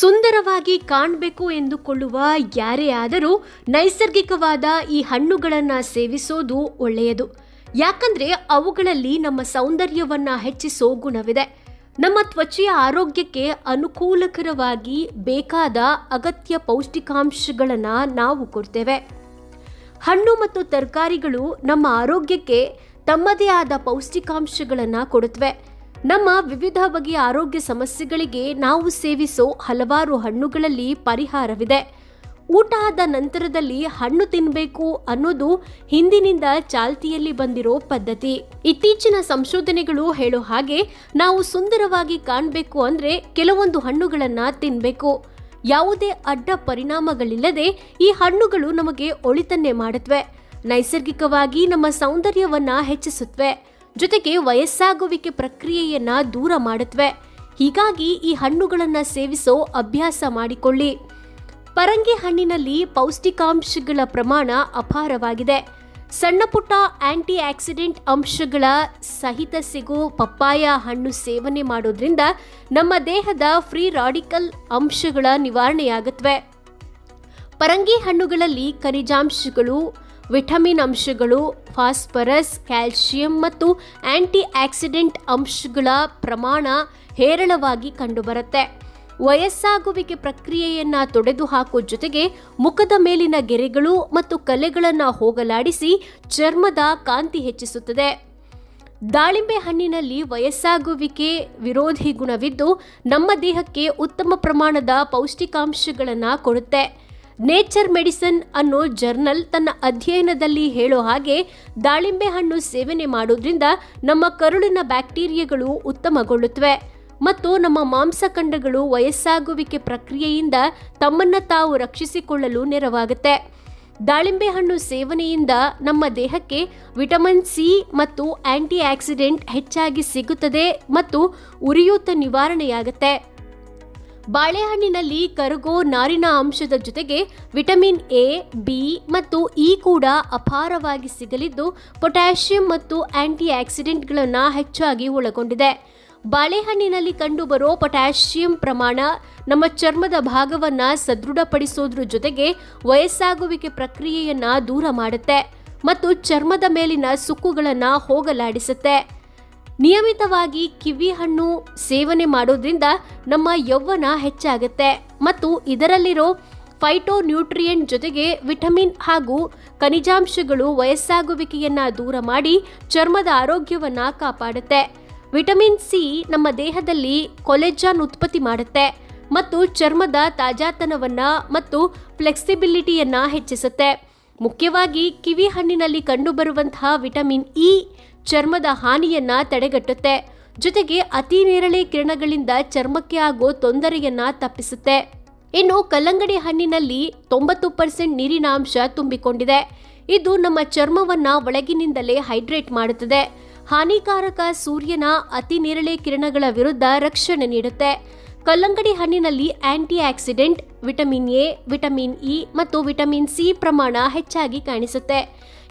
ಸುಂದರವಾಗಿ ಕಾಣಬೇಕು ಎಂದುಕೊಳ್ಳುವ ಯಾರೇ ಆದರೂ ನೈಸರ್ಗಿಕವಾದ ಈ ಹಣ್ಣುಗಳನ್ನು ಸೇವಿಸೋದು ಒಳ್ಳೆಯದು. ಯಾಕಂದ್ರೆ ಅವುಗಳಲ್ಲಿ ನಮ್ಮ ಸೌಂದರ್ಯವನ್ನು ಹೆಚ್ಚಿಸೋ ಗುಣವಿದೆ. ನಮ್ಮ ತ್ವಚೆಯ ಆರೋಗ್ಯಕ್ಕೆ ಅನುಕೂಲಕರವಾಗಿ ಬೇಕಾದ ಅಗತ್ಯ ಪೌಷ್ಟಿಕಾಂಶಗಳನ್ನು ನಾವು ಕೊಡ್ತೇವೆ. ಹಣ್ಣು ಮತ್ತು ತರಕಾರಿಗಳು ನಮ್ಮ ಆರೋಗ್ಯಕ್ಕೆ ತಮ್ಮದೇ ಆದ ಪೌಷ್ಟಿಕಾಂಶಗಳನ್ನು ಕೊಡುತ್ತವೆ. ನಮ್ಮ ವಿವಿಧ ಬಗೆಯ ಆರೋಗ್ಯ ಸಮಸ್ಯೆಗಳಿಗೆ ನಾವು ಸೇವಿಸೋ ಹಲವಾರು ಹಣ್ಣುಗಳಲ್ಲಿ ಪರಿಹಾರವಿದೆ. ಊಟ ಆದ ನಂತರದಲ್ಲಿ ಹಣ್ಣು ತಿನ್ನಬೇಕು ಅನ್ನೋದು ಹಿಂದಿನಿಂದ ಚಾಲ್ತಿಯಲ್ಲಿ ಬಂದಿರೋ ಪದ್ಧತಿ. ಇತ್ತೀಚಿನ ಸಂಶೋಧನೆಗಳು ಹೇಳೋ ಹಾಗೆ ನಾವು ಸುಂದರವಾಗಿ ಕಾಣಬೇಕು ಅಂದ್ರೆ ಕೆಲವೊಂದು ಹಣ್ಣುಗಳನ್ನ ತಿನ್ನಬೇಕು ಯಾವುದೇ ಅಡ್ಡ ಪರಿಣಾಮಗಳಿಲ್ಲದೆ ಈ ಹಣ್ಣುಗಳು ನಮಗೆ ಒಳಿತನ್ನೇ ಮಾಡುತ್ತವೆ ನೈಸರ್ಗಿಕವಾಗಿ ನಮ್ಮ ಸೌಂದರ್ಯವನ್ನ ಹೆಚ್ಚಿಸುತ್ತವೆ ಜೊತೆಗೆ ವಯಸ್ಸಾಗುವಿಕೆ ಪ್ರಕ್ರಿಯೆಯನ್ನ ದೂರ ಮಾಡುತ್ತವೆ ಹೀಗಾಗಿ ಈ ಹಣ್ಣುಗಳನ್ನು ಸೇವಿಸೋ ಅಭ್ಯಾಸ ಮಾಡಿಕೊಳ್ಳಿ. ಪರಂಗಿ ಹಣ್ಣಿನಲ್ಲಿ ಪೌಷ್ಟಿಕಾಂಶಗಳ ಪ್ರಮಾಣ ಅಪಾರವಾಗಿದೆ. ಸಣ್ಣ ಪುಟ್ಟ ಆಂಟಿ ಆಕ್ಸಿಡೆಂಟ್ ಅಂಶಗಳ ಸಹಿತ ಸಿಗೋ ಪಪ್ಪಾಯ ಹಣ್ಣು ಸೇವನೆ ಮಾಡೋದ್ರಿಂದ ನಮ್ಮ ದೇಹದ ಫ್ರೀ ರಾಡಿಕಲ್ ಅಂಶಗಳ ನಿವಾರಣೆಯಾಗುತ್ತವೆ ಪರಂಗಿ ಹಣ್ಣುಗಳಲ್ಲಿ ಖನಿಜಾಂಶಗಳು ವಿಟಮಿನ್ ಅಂಶಗಳು, ಫಾಸ್ಫರಸ್ ಕ್ಯಾಲ್ಸಿಯಂ ಮತ್ತು ಆಂಟಿ ಆಕ್ಸಿಡೆಂಟ್ ಅಂಶಗಳ ಪ್ರಮಾಣ ಹೇರಳವಾಗಿ ಕಂಡುಬರುತ್ತೆ. ವಯಸ್ಸಾಗುವಿಕೆ ಪ್ರಕ್ರಿಯೆಯನ್ನು ತೊಡೆದು ಹಾಕೋ ಜೊತೆಗೆ ಮುಖದ ಮೇಲಿನ ಗೆರೆಗಳು ಮತ್ತು ಕಲೆಗಳನ್ನು ಹೋಗಲಾಡಿಸಿ ಚರ್ಮದ ಕಾಂತಿ ಹೆಚ್ಚಿಸುತ್ತದೆ. ದಾಳಿಂಬೆ ಹಣ್ಣಿನಲ್ಲಿ ವಯಸ್ಸಾಗುವಿಕೆ ವಿರೋಧಿ ಗುಣವಿದ್ದು ನಮ್ಮ ದೇಹಕ್ಕೆ ಉತ್ತಮ ಪ್ರಮಾಣದ ಪೌಷ್ಟಿಕಾಂಶಗಳನ್ನು ಕೊಡುತ್ತೆ. ನೇಚರ್ ಮೆಡಿಸನ್ ಅನ್ನೋ ಜರ್ನಲ್ ತನ್ನ ಅಧ್ಯಯನದಲ್ಲಿ ಹೇಳೋ ಹಾಗೆ ದಾಳಿಂಬೆ ಹಣ್ಣು ಸೇವನೆ ಮಾಡೋದ್ರಿಂದ ನಮ್ಮ ಕರುಳಿನ ಬ್ಯಾಕ್ಟೀರಿಯಾಗಳು ಉತ್ತಮಗೊಳ್ಳುತ್ತವೆ. ಮತ್ತು ನಮ್ಮ ಮಾಂಸಖಂಡಗಳು ವಯಸ್ಸಾಗುವಿಕೆ ಪ್ರಕ್ರಿಯೆಯಿಂದ ತಮ್ಮನ್ನು ತಾವು ರಕ್ಷಿಸಿಕೊಳ್ಳಲು ನೆರವಾಗುತ್ತೆ. ದಾಳಿಂಬೆ ಹಣ್ಣು ಸೇವನೆಯಿಂದ ನಮ್ಮ ದೇಹಕ್ಕೆ ವಿಟಮಿನ್ ಸಿ ಮತ್ತು ಆಂಟಿ ಆಕ್ಸಿಡೆಂಟ್ ಹೆಚ್ಚಾಗಿ ಸಿಗುತ್ತದೆ ಮತ್ತು ಉರಿಯೂತ ನಿವಾರಣೆಯಾಗುತ್ತೆ. ಬಾಳೆಹಣ್ಣಿನಲ್ಲಿ ಕರಗೋ ನಾರಿನ ಅಂಶದ ಜೊತೆಗೆ ವಿಟಮಿನ್ ಎ, ಬಿ ಮತ್ತು ಇ ಕೂಡ ಅಪಾರವಾಗಿ ಸಿಗಲಿದ್ದು ಪೊಟ್ಯಾಷಿಯಂ ಮತ್ತು ಆಂಟಿ ಆಕ್ಸಿಡೆಂಟ್ಗಳನ್ನು ಹೆಚ್ಚಾಗಿ ಒಳಗೊಂಡಿದೆ. ಬಾಳೆಹಣ್ಣಿನಲ್ಲಿ ಕಂಡುಬರೋ ಪೊಟ್ಯಾಷಿಯಂ ಪ್ರಮಾಣ ನಮ್ಮ ಚರ್ಮದ ಭಾಗವನ್ನು ಸದೃಢಪಡಿಸೋದ್ರ ಜೊತೆಗೆ ವಯಸ್ಸಾಗುವಿಕೆ ಪ್ರಕ್ರಿಯೆಯನ್ನು ದೂರ ಮಾಡುತ್ತೆ ಮತ್ತು ಚರ್ಮದ ಮೇಲಿನ ಸುಕ್ಕುಗಳನ್ನು ಹೋಗಲಾಡಿಸುತ್ತೆ. ನಿಯಮಿತವಾಗಿ ಕಿವಿ ಹಣ್ಣು ಸೇವನೆ ಮಾಡೋದ್ರಿಂದ ನಮ್ಮ ಯೌವನ ಹೆಚ್ಚಾಗುತ್ತೆ. ಮತ್ತು ಇದರಲ್ಲಿರೋ ಫೈಟೋ ನ್ಯೂಟ್ರಿಯೆಂಟ್ ಜೊತೆಗೆ ವಿಟಮಿನ್ ಹಾಗೂ ಖನಿಜಾಂಶಗಳು ವಯಸ್ಸಾಗುವಿಕೆಯನ್ನ ದೂರ ಮಾಡಿ ಚರ್ಮದ ಆರೋಗ್ಯವನ್ನ ಕಾಪಾಡುತ್ತೆ. ವಿಟಮಿನ್ ಸಿ ನಮ್ಮ ದೇಹದಲ್ಲಿ ಕೊಲೆಜಾನ್ ಉತ್ಪತ್ತಿ ಮಾಡುತ್ತೆ ಮತ್ತು ಚರ್ಮದ ತಾಜಾತನವನ್ನ ಮತ್ತು ಫ್ಲೆಕ್ಸಿಬಿಲಿಟಿಯನ್ನ ಹೆಚ್ಚಿಸುತ್ತೆ. ಮುಖ್ಯವಾಗಿ ಕಿವಿ ಹಣ್ಣಿನಲ್ಲಿ ಕಂಡುಬರುವಂತಹ ವಿಟಮಿನ್ ಇ ಚರ್ಮದ ಹಾನಿಯನ್ನ ತಡೆಗಟ್ಟುತ್ತೆ. ಜೊತೆಗೆ ಅತಿ ನೇರಳೆ ಕಿರಣಗಳಿಂದ ಚರ್ಮಕ್ಕೆ ಆಗೋ ತೊಂದರೆಯನ್ನ ತಪ್ಪಿಸುತ್ತೆ. ಇನ್ನು ಕಲ್ಲಂಗಡಿ ಹಣ್ಣಿನಲ್ಲಿ ತೊಂಬತ್ತು ಪರ್ಸೆಂಟ್ ನೀರಿನ ಅಂಶ ತುಂಬಿಕೊಂಡಿದೆ. ಇದು ನಮ್ಮ ಚರ್ಮವನ್ನ ಒಳಗಿನಿಂದಲೇ ಹೈಡ್ರೇಟ್ ಮಾಡುತ್ತದೆ. ಹಾನಿಕಾರಕ ಸೂರ್ಯನ ಅತಿ ನೇರಳೆ ಕಿರಣಗಳ ವಿರುದ್ಧ ರಕ್ಷಣೆ ನೀಡುತ್ತೆ. ಕಲ್ಲಂಗಡಿ ಹಣ್ಣಿನಲ್ಲಿ anti oxidant vitamin A, vitamin E ಮತ್ತು ವಿಟಮಿನ್ ಸಿ ಪ್ರಮಾಣ ಹೆಚ್ಚಾಗಿ ಕಾಣಿಸುತ್ತೆ.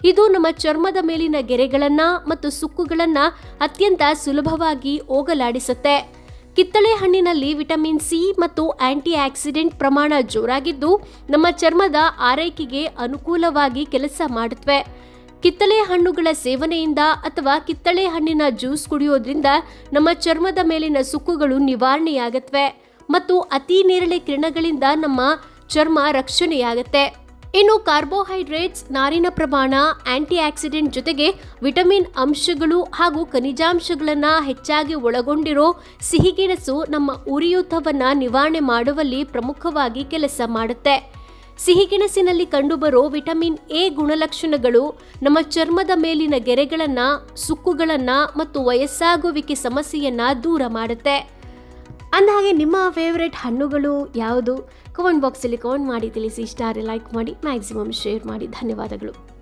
ಇದು ನಮ್ಮ ಚರ್ಮದ ಮೇಲಿನ ಗೆರೆಗಳನ್ನ ಮತ್ತು ಸುಕ್ಕುಗಳನ್ನ ಅತ್ಯಂತ ಸುಲಭವಾಗಿ ಹೋಗಲಾಡಿಸುತ್ತೆ. ಕಿತ್ತಳೆ ಹಣ್ಣಿನಲ್ಲಿ ವಿಟಮಿನ್ ಸಿ ಮತ್ತು ಆಂಟಿ ಆಕ್ಸಿಡೆಂಟ್ ಪ್ರಮಾಣ ಜೋರಾಗಿದ್ದು, ನಮ್ಮ ಚರ್ಮದ ಆರೈಕೆಗೆ ಅನುಕೂಲವಾಗಿ ಕೆಲಸ ಮಾಡುತ್ತವೆ ಕಿತ್ತಳೆ ಹಣ್ಣುಗಳ ಸೇವನೆಯಿಂದ ಅಥವಾ ಕಿತ್ತಳೆ ಹಣ್ಣಿನ ಜ್ಯೂಸ್ ಕುಡಿಯೋದ್ರಿಂದ ನಮ್ಮ ಚರ್ಮದ ಮೇಲಿನ ಸುಕ್ಕುಗಳು ನಿವಾರಣೆಯಾಗತ್ವೆ ಮತ್ತು ಅತಿ ನೇರಳೆ ಕಿರಣಗಳಿಂದ ನಮ್ಮ ಚರ್ಮ ರಕ್ಷಣೆಯಾಗತ್ತೆ. ಇನ್ನು ಕಾರ್ಬೋಹೈಡ್ರೇಟ್ಸ್, ನಾರಿನ ಪ್ರಮಾಣ ಆಂಟಿ ಆಕ್ಸಿಡೆಂಟ್ ಜೊತೆಗೆ ವಿಟಮಿನ್ ಅಂಶಗಳು ಹಾಗೂ ಖನಿಜಾಂಶಗಳನ್ನು ಹೆಚ್ಚಾಗಿ ಒಳಗೊಂಡಿರೋ ಸಿಹಿಗೆಣಸು ನಮ್ಮ ಉರಿಯೂತವನ್ನು ನಿವಾರಣೆ ಮಾಡುವಲ್ಲಿ ಪ್ರಮುಖವಾಗಿ ಕೆಲಸ ಮಾಡುತ್ತೆ. ಸಿಹಿಗೆಣಸಿನಲ್ಲಿ ಕಂಡುಬರೋ ವಿಟಮಿನ್ ಎ ಗುಣಲಕ್ಷಣಗಳು ನಮ್ಮ ಚರ್ಮದ ಮೇಲಿನ ಗೆರೆಗಳನ್ನು, ಸುಕ್ಕುಗಳನ್ನು ಮತ್ತು ವಯಸ್ಸಾಗುವಿಕೆ ಸಮಸ್ಯೆಯನ್ನು ದೂರ ಮಾಡುತ್ತೆ. ಅಂದಹಾಗೆ ನಿಮ್ಮ ಫೇವ್ರೆಟ್ ಹಣ್ಣುಗಳು ಯಾವುದು? ಕಮೆಂಟ್ ಬಾಕ್ಸಲ್ಲಿ ಕಮೆಂಟ್ ಮಾಡಿ, ತಿಳಿಸಿ. ಇಷ್ಟ ಲೈಕ್ ಮಾಡಿ ಮ್ಯಾಕ್ಸಿಮಮ್ ಶೇರ್ ಮಾಡಿ. ಧನ್ಯವಾದಗಳು.